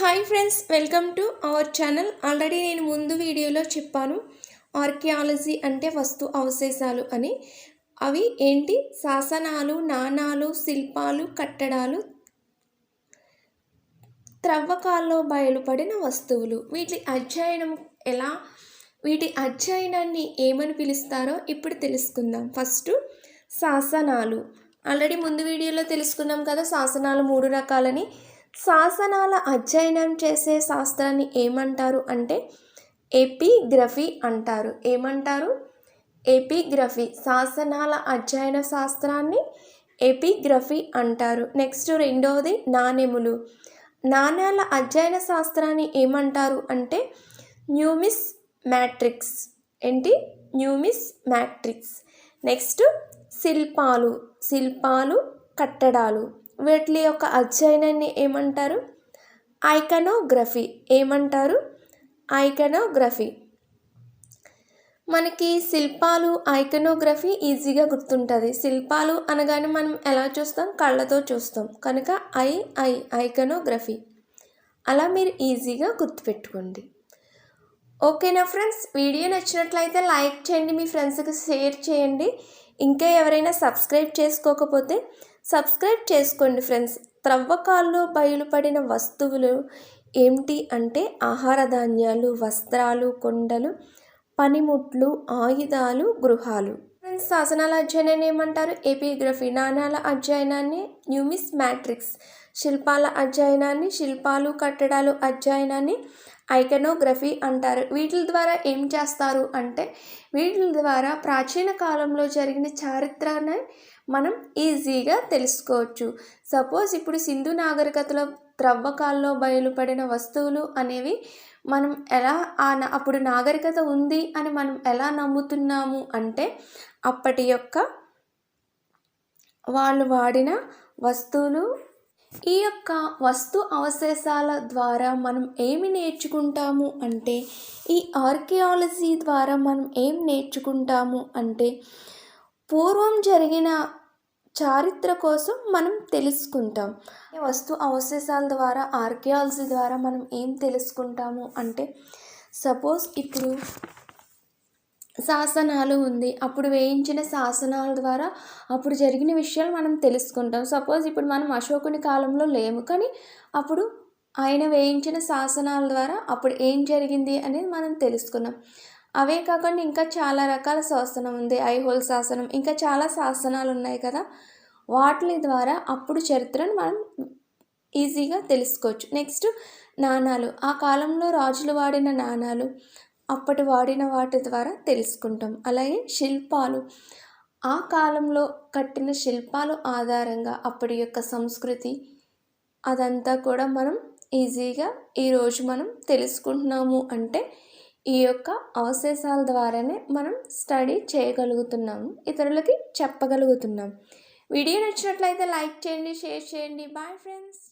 Hi friends welcome to our channel already నేను ముందు వీడియోలో చెప్పాను ఆర్కియాలజీ అంటే వస్తు అవశేషాలు అని. అవి ఏంటి? శాసనాలు నాణాలు శిల్పాలు కట్టడాలు త్రవ్వకాల్లో బయలుపడిన వస్తువులు. వీటి అధ్యయనం ఎలా? వీటి అధ్యయనాన్ని ఏమని పిలుస్తారో ఇప్పుడు తెలుసుకుందాం. ఫస్ట్ శాసనాలు. ఆల్రెడీ ముందు వీడియోలో తెలుసుకున్నాం కదా శాసనాలు మూడు రకాలని. శాసనాల అధ్యయనం చేసే శాస్త్రాన్ని ఏమంటారు అంటే ఎపిగ్రఫీ అంటారు. ఏమంటారు? ఎపిగ్రఫీ. శాసనాల అధ్యయన శాస్త్రాన్ని ఎపిగ్రఫీ అంటారు. నెక్స్ట్ రెండవది నాణెములు. నాణ్యాల అధ్యయన శాస్త్రాన్ని ఏమంటారు అంటే న్యూమిస్ మ్యాట్రిక్స్. ఏంటి? న్యూమిస్ మ్యాట్రిక్స్. నెక్స్ట్ శిల్పాలు. శిల్పాలు కట్టడాలు. వీటి యొక్క అధ్యయనాన్ని ఏమంటారు? ఐకనోగ్రఫీ ఏమంటారు? ఐకనోగ్రఫీ. మనకి శిల్పాలు ఐకనోగ్రఫీ ఈజీగా గుర్తుంటుంది. శిల్పాలు అనగానే మనం ఎలా చూస్తాం? కళ్ళతో చూస్తాం. కనుక ఐ ఐ ఐకనోగ్రఫీ. అలా మీరు ఈజీగా గుర్తుపెట్టుకోండి. ఓకేనా ఫ్రెండ్స్? వీడియో నచ్చినట్లయితే లైక్ చేయండి మీ ఫ్రెండ్స్కి షేర్ చేయండి. ఇంకా ఎవరైనా సబ్స్క్రైబ్ చేసుకోకపోతే సబ్స్క్రైబ్ చేసుకోండి ఫ్రెండ్స్. త్రవ్వకాల్లో బయలుపడిన వస్తువులు ఏమిటి అంటే ఆహార ధాన్యాలు వస్త్రాలు కొండలు పనిముట్లు ఆయుధాలు గృహాలు. ఫ్రెండ్స్ శాసనాల అధ్యయనాన్ని ఏమంటారు? ఎపిగ్రఫీ నాణాల అధ్యయనాన్ని న్యూమిస్ మ్యాట్రిక్స్. శిల్పాల అధ్యయనాన్ని శిల్పాలు కట్టడాలు అధ్యయనాన్ని ఐకనోగ్రఫీ అంటారు. వీటి ద్వారా ఏం చేస్తారు అంటే వీటి ద్వారా ప్రాచీన కాలంలో జరిగిన చారిత్రాన్ని మనం ఈజీగా తెలుసుకోవచ్చు. సపోజ్ ఇప్పుడు సింధు నాగరికతలో త్రవ్వకాల్లో బయలుపడిన వస్తువులు అనేవి మనం ఎలా ఆ అప్పుడు నాగరికత ఉంది అని మనం ఎలా నమ్ముతున్నాము అంటే అప్పటి యొక్క వాళ్ళు వాడిన వస్తువులు. ఈ యొక్క వస్తు అవశేషాల ద్వారా మనం ఏమి నేర్చుకుంటాము అంటే ఈ ఆర్కియాలజీ ద్వారా మనం ఏం నేర్చుకుంటాము అంటే పూర్వం జరిగిన చారిత్ర కోసం మనం తెలుసుకుంటాం. వస్తు అవశేషాల ద్వారా ఆర్కియాలజీ ద్వారా మనం ఏం తెలుసుకుంటాము అంటే సపోజ్ ఇప్పుడు శాసనాలు ఉంది. అప్పుడు వేయించిన శాసనాల ద్వారా అప్పుడు జరిగిన విషయాలు మనం తెలుసుకుంటాం. సపోజ్ ఇప్పుడు మనం అశోకుని కాలంలో లేము. కానీ అప్పుడు ఆయన వేయించిన శాసనాల ద్వారా అప్పుడు ఏం జరిగింది అనేది మనం తెలుసుకున్నాం. అవే కాకుండా ఇంకా చాలా రకాల శాసనం ఉంది. ఐహోల్ శాసనం. ఇంకా చాలా శాసనాలు ఉన్నాయి కదా. వాటి ద్వారా అప్పుడు చరిత్రను మనం ఈజీగా తెలుసుకోవచ్చు. నెక్స్ట్ నాణాలు. ఆ కాలంలో రాజులు వాడిన నాణాలు. అప్పటి వాడిన వాటి ద్వారా తెలుసుకుంటాం. అలాగే శిల్పాలు. ఆ కాలంలో కట్టిన శిల్పాలు ఆధారంగా అప్పటి యొక్క సంస్కృతి అదంతా కూడా మనం ఈజీగా ఈరోజు మనం తెలుసుకుంటున్నాము అంటే ఈ యొక్క అవశేషాల ద్వారానే మనం స్టడీ చేయగలుగుతున్నాము ఇతరులకి చెప్పగలుగుతున్నాం వీడియో నచ్చినట్లయితే లైక్ చేయండి షేర్ చేయండి. Bye friends.